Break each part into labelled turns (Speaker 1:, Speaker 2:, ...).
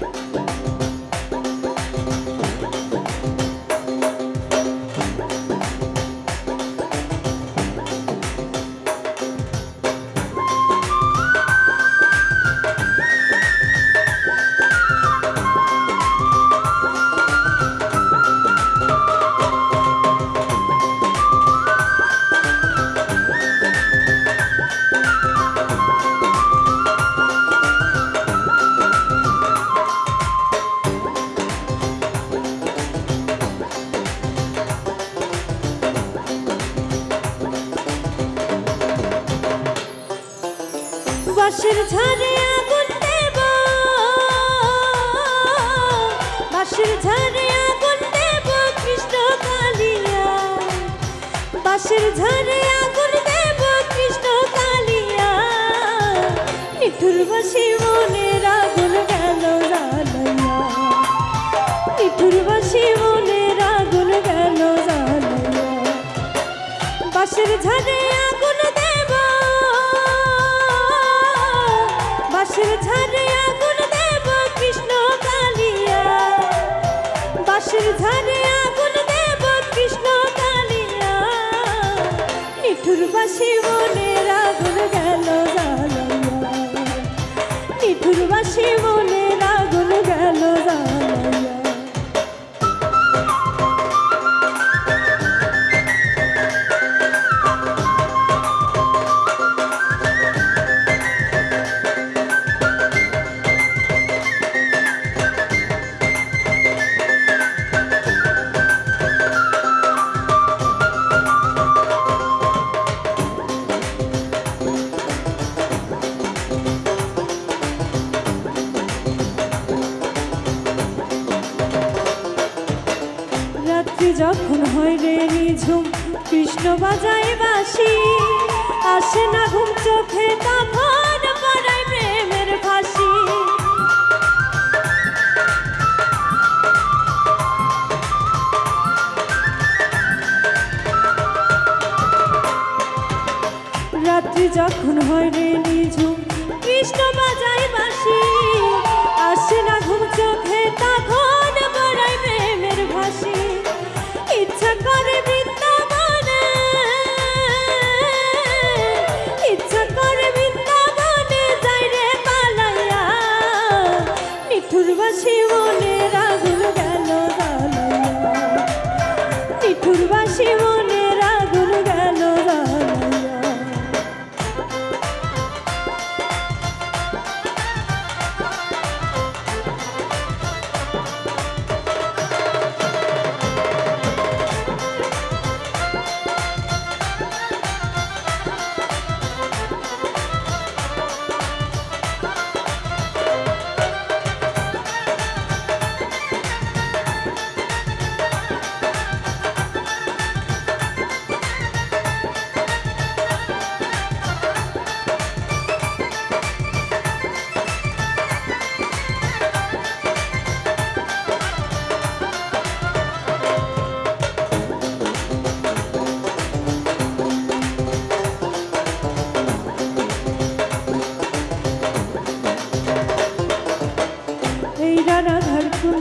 Speaker 1: Müzik বাঁশের ঝাড়ে আগুন দেব। বাঁশের ঝাড়ে আগুন দেব কৃষ্ণ কালিয়া। বাঁশের আগুন দেব কৃষ্ণ কালিয়া। বাসি যখন হয় রে নিঝুম কৃষ্ণ বাজায় বাসি আসে না ঘুম, চোখে তখন পড়ায় প্রেমের ফাঁসি। রাত্রি যখন হয় রে নিঝুম কৃষ্ণ বাজায় নিঠুর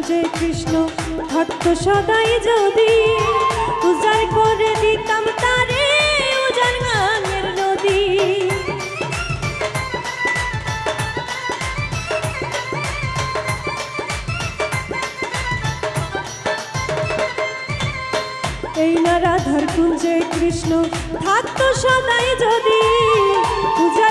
Speaker 1: কুঞ্জে কৃষ্ণ থাকতো সদাই যদি উজাড় করে দিতাম তারে উজাড় গাঙের নদী। এই না রাধার কুঞ্জে কৃষ্ণ থাকতো সদাই যদি উজাড়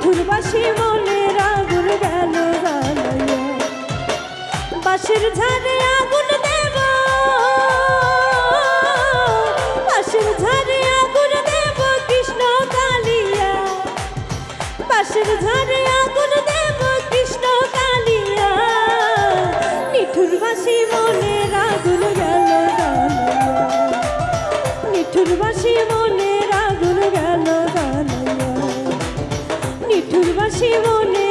Speaker 1: ফুলবাসি মনে আগুন গেল বাসের ঝাড়ে আগুন দেব। বাসের ঝাড়ে আগুন দেব কৃষ্ণ কালিয়া। বাসের ঝাড়ে আগুন দেব কৃষ্ণ কালিয়া। নিঠুর বাসি মনে ভালোবাসি মনে